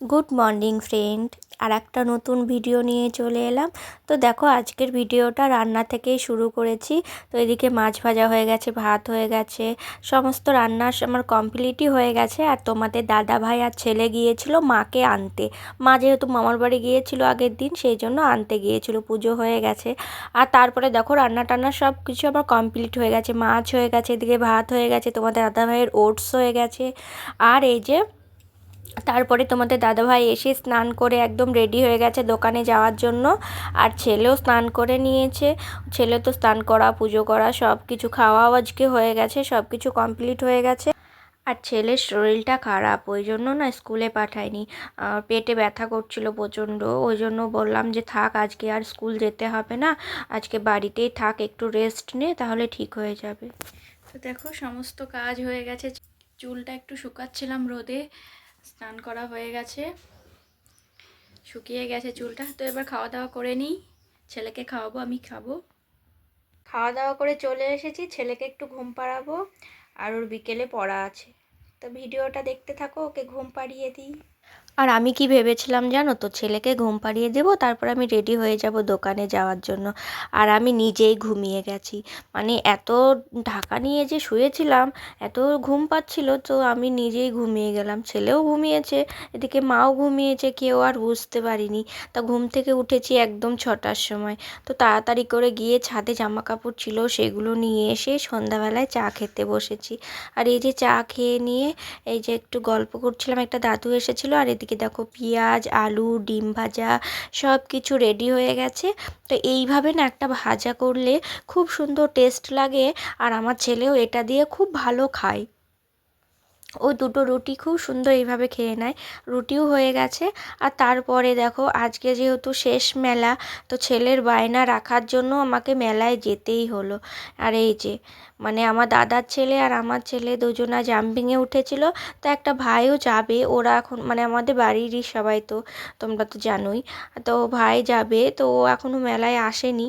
Good morning friend আর একটা নতুন video নিয়ে চলে এলাম। তো দেখো, আজকের ভিডিওটা রান্না থেকেই শুরু করেছি। তো এদিকে মাছ ভাজা হয়ে গেছে, ভাত হয়ে গেছে, সমস্ত রান্না আমার কমপ্লিটই হয়ে গেছে। আর তোমাদের দাদা ভাই আর ছেলে গিয়েছিল মাকে আনতে। মা যেহেতু মামার বাড়ি গিয়েছিল আগের দিন, সেই জন্য আনতে গিয়েছিল, পুজো হয়ে গেছে। আর তারপরে দেখো, রান্না টান্না সব কিছু আমার কমপ্লিট হয়ে গেছে। মাছ হয়ে গেছে, এদিকে ভাত হয়ে গেছে, তোমাদের দাদা ভাইয়ের ওটস হয়ে গেছে। আর এই যে তারপরে তোমাদের দাদাভাই এসে স্নান করে একদম রেডি হয়ে গেছে দোকানে যাওয়ার জন্য। আর ছেলেও স্নান করে নিয়েছে। ছেলে তো স্নান করা, পুজো করা সব কিছু খাওয়াও আজকে হয়ে গেছে সব কিছু কমপ্লিট হয়ে গেছে। আর ছেলের শরীরটা খারাপ, ওই জন্য না স্কুলে পাঠায়নি। পেটে ব্যথা করছিল প্রচণ্ড, ওই জন্য বললাম যে থাক, আজকে আর স্কুল যেতে হবে না। আজকে বাড়িতেই থাক, একটু রেস্ট নে, তাহলে ঠিক হয়ে যাবে। তো দেখো, সমস্ত কাজ হয়ে গেছে। চুলটা একটু শুকাচ্ছিলাম রোদে। স্নান করা হয়ে গেছে। শুকিয়ে গেছে চুলটা। তো এবার খাওয়া দাওয়া করে নিই। ছেলেকে খাওয়াবো, আমি খাব। খাওয়া দাওয়া করে চলে এসেছি। ছেলেকে একটু ঘুম পাড়াবো। আর ওর বিকেলে পড়া আছে। তো ভিডিওটা দেখতে থাকো, ওকে ঘুম পাড়িয়ে দিই। আর আমি কি ভেবেছিলাম জানো তো? ছেলেকে ঘুম পাড়িয়ে দেবো, তারপর আমি রেডি হয়ে যাব দোকানে যাওয়ার জন্য। আর আমি নিজেই ঘুমিয়ে গেছি। মানে এত ঢাকা নিয়ে যে শুয়েছিলাম, এত ঘুম পাচ্ছিল, তো আমি নিজেই ঘুমিয়ে গেলাম। ছেলেও ঘুমিয়েছে, এদিকে মাও ঘুমিয়েছে, কেউ আর বুঝতে পারিনি। তা ঘুম থেকে উঠেছি একদম ছটার সময়। তো তাড়াতাড়ি করে গিয়ে ছাদে জামা কাপড় ছিল, সেগুলো নিয়ে এসে সন্ধ্যাবেলায় চা খেতে বসেছি। আর এই যে চা খেয়ে নিয়ে, এই যে একটু গল্প করছিলাম, একটা দাদু এসেছিল, আর এদিকে দেখো পেঁয়াজ, আলু, ডিম ভাজা সব কিছু রেডি হয়ে গেছে। তো এইভাবে না একটা ভাজা করলে খুব সুন্দর টেস্ট লাগে আর আমার ছেলেও এটা দিয়ে খুব ভালো খায়। ও দুটো রুটি খুব সুন্দর এইভাবে খেয়ে নেয়। রুটিও হয়ে গেছে। আর তারপরে দেখো, আজকে যেহেতু শেষ মেলা, তো ছেলের বায়না রাখার জন্য আমাকে মেলায় যেতেই হলো। আর এই যে মানে আমার দাদার ছেলে আর আমার ছেলে দুজনা জাম্পিংয়ে উঠেছিল, তো একটা ভাইও যাবে, ওরা এখন মানে আমাদের বাড়িরই সবাই তো, তোমরা তো জানোই। তো ভাই যাবে, তো ও এখনও মেলায় আসেনি।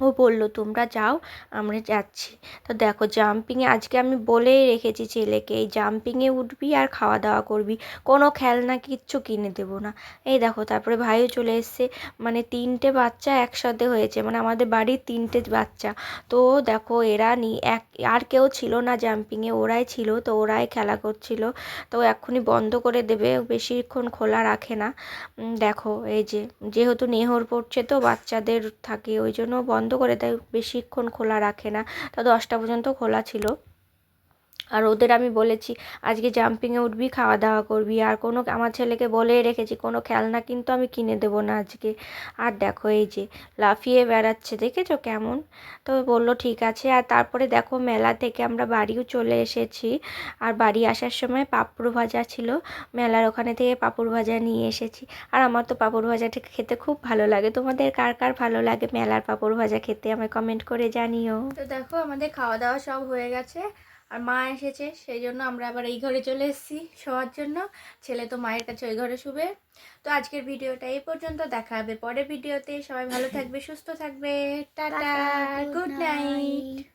ও বলল, তোমরা যাও, আমরা যাচ্ছি। তো দেখো জাম্পিংয়ে আজকে আমি বলেই রেখেছি ছেলেকে, এই জাম্পিংয়ে উঠবি আর খাওয়া দাওয়া করবি। কোনো খেলনা কিচ্ছু কিনে দেবো না। এই দেখো, তারপরে ভাইও চলে এসছে। মানে তিনটে বাচ্চা একসাথে হয়েছে মানে আমাদের বাড়ির তিনটে বাচ্চা। তো দেখো, এরা নি, এক, আর কেউ ছিল না জাম্পিংয়ে ওরাই ছিল, তো ওরাই খেলা করছিল। তো এক্ষুনি বন্ধ করে দেবে, বেশিক্ষণ খোলা রাখে না। দেখো, এই যে, যেহেতু নেহর পড়ছে তো, বাচ্চাদের থাকে, ওই জন্য বন্ধ বন্ধ করে দেয় বেশিক্ষণ খোলা রাখে না। তা দশটা পর্যন্ত খোলা ছিল। আর ওদের আমি বলেছি, আজকে জাম্পিংয়ে উঠবি খাওয়া দাওয়া করবি। আর কোনো, আমার ছেলেকে বলেই রেখেছি, কোনো খেলনা কিন্তু আমি কিনে দেবো না আজকে। আর দেখো এই যে, লাফিয়ে বেড়াচ্ছে, দেখেছ কেমন? তো বলল, ঠিক আছে। আর তারপরে দেখো, মেলা থেকে আমরা বাড়িও চলে এসেছি। আর বাড়ি আসার সময় পাপড় ভাজা ছিল, মেলার ওখানে থেকে পাঁপড় ভাজা নিয়ে এসেছি। আর আমার তো পাঁপড় ভাজাটা খেতে খুব ভালো লাগে। তোমাদের কার কার ভালো লাগে মেলার পাঁপড় ভাজা খেতে? আমায় কমেন্ট করে জানিও। তো দেখো, আমাদের খাওয়া দাওয়া সব হয়ে গেছে। আর মা এসেছে সেই জন্য আমরা আবার এই ঘরে চলে এসেছি শোয়ার জন্য। ছেলে তো মায়ের কাছে ওই ঘরে শুবে। তো আজকের ভিডিওটা এই পর্যন্ত দেখা হবে পরের ভিডিওতে। সবাই ভালো থাকবে সুস্থ থাকবে। Tata good night.